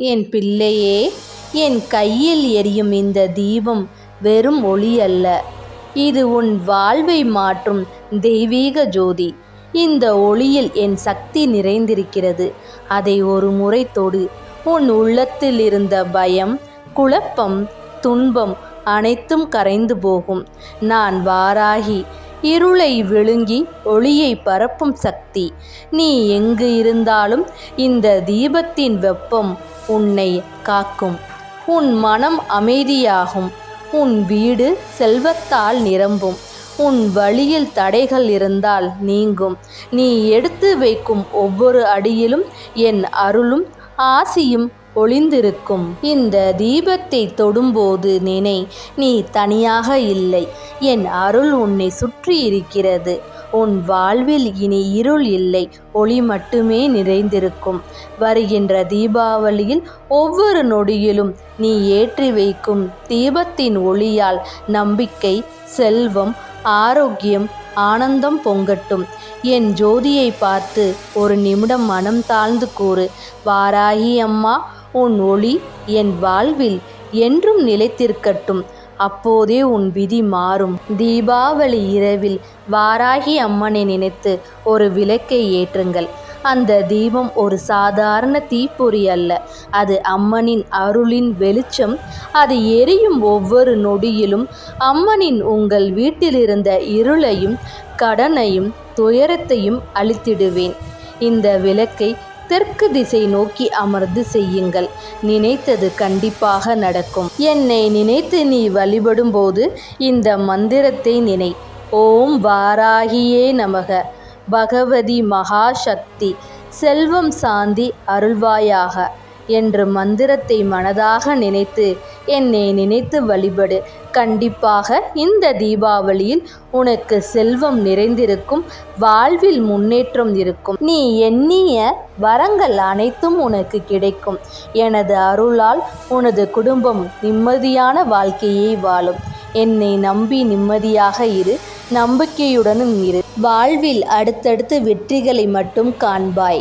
என் பிள்ளையே என் கையில் எரியும் இந்த தீபம் வெறும் ஒளி அல்ல. இது உன் வாழ்வை மாற்றும் தெய்வீக ஜோதி. இந்த ஒளியில் என் சக்தி நிறைந்திருக்கிறது. அதை ஒரு முறை தொடு. உன் உள்ளத்தில் இருந்த பயம் குழப்பம் துன்பம் அனைத்தும் கரைந்து போகும். நான் வாராகி இருளை விழுங்கி ஒளியை பரப்பும் சக்தி. நீ எங்கு இருந்தாலும் இந்த தீபத்தின் வெப்பம் உன்னை காக்கும். உன் மனம் அமைதியாகும். உன் வீடு செல்வத்தால் நிரம்பும். உன் வழியில் தடைகள் இருந்தால் நீங்கும். நீ எடுத்து வைக்கும் ஒவ்வொரு அடியிலும் என் அருளும் ஆசியும் ஒளிந்திருக்கும். இந்த தீபத்தை தொடும்போது நினை நீ தனியாக இல்லை. என் அருள் உன்னை சுற்றி இருக்கிறது. உன் வாழ்வில் இனி இருள் இல்லை ஒளி மட்டுமே நிறைந்திருக்கும். வருகின்ற தீபாவளியில் ஒவ்வொரு நொடியிலும் நீ ஏற்றி வைக்கும் தீபத்தின் ஒளியால் நம்பிக்கை செல்வம் ஆரோக்கியம் ஆனந்தம் பொங்கட்டும். என் ஜோதியை பார்த்து ஒரு நிமிடம் மனம் தாழ்ந்து கூறு வாராகி அம்மா உன் ஒளி என் வாழ்வில் என்றும் நிலைத்திருக்கட்டும். அப்போதே உன் விதி மாறும். தீபாவளி இரவில் வாராகி அம்மனை நினைத்து ஒரு விளக்கை ஏற்றுங்கள். அந்த தீபம் ஒரு சாதாரண தீப்பொறி அல்ல. அது அம்மனின் அருளின் வெளிச்சம். அது எரியும் ஒவ்வொரு நொடியிலும். அம்மனின் உங்கள் வீட்டிலிருந்த இருளையும் கடனையும் துயரத்தையும் அழித்திடுவேன். இந்த விளக்கை தெற்கு திசை நோக்கி அமர்ந்து செய்யுங்கள். நினைத்தது கண்டிப்பாக நடக்கும். என்னை நினைத்து நீ வழிபடும் போது இந்த மந்திரத்தை நினை. ஓம் வாராகியே நமக. பகவதி மகாசக்தி. செல்வம் சாந்தி அருள்வாயாக. என்று மந்திரத்தை மனதாக நினைத்து என்னை நினைத்து வழிபடு. கண்டிப்பாக இந்த தீபாவளியில் உனக்கு செல்வம் நிறைந்திருக்கும் வாழ்வில் முன்னேற்றம் இருக்கும். நீ எண்ணிய வரங்கள் அனைத்தும் உனக்கு கிடைக்கும். எனது அருளால் உனது குடும்பம் நிம்மதியான வாழ்க்கையை வாழும். என்னை நம்பி நிம்மதியாக இரு. நம்பிக்கையுடனும் இரு. வாழ்வில் அடுத்தடுத்து வெற்றிகளை மட்டும் காண்பாய்.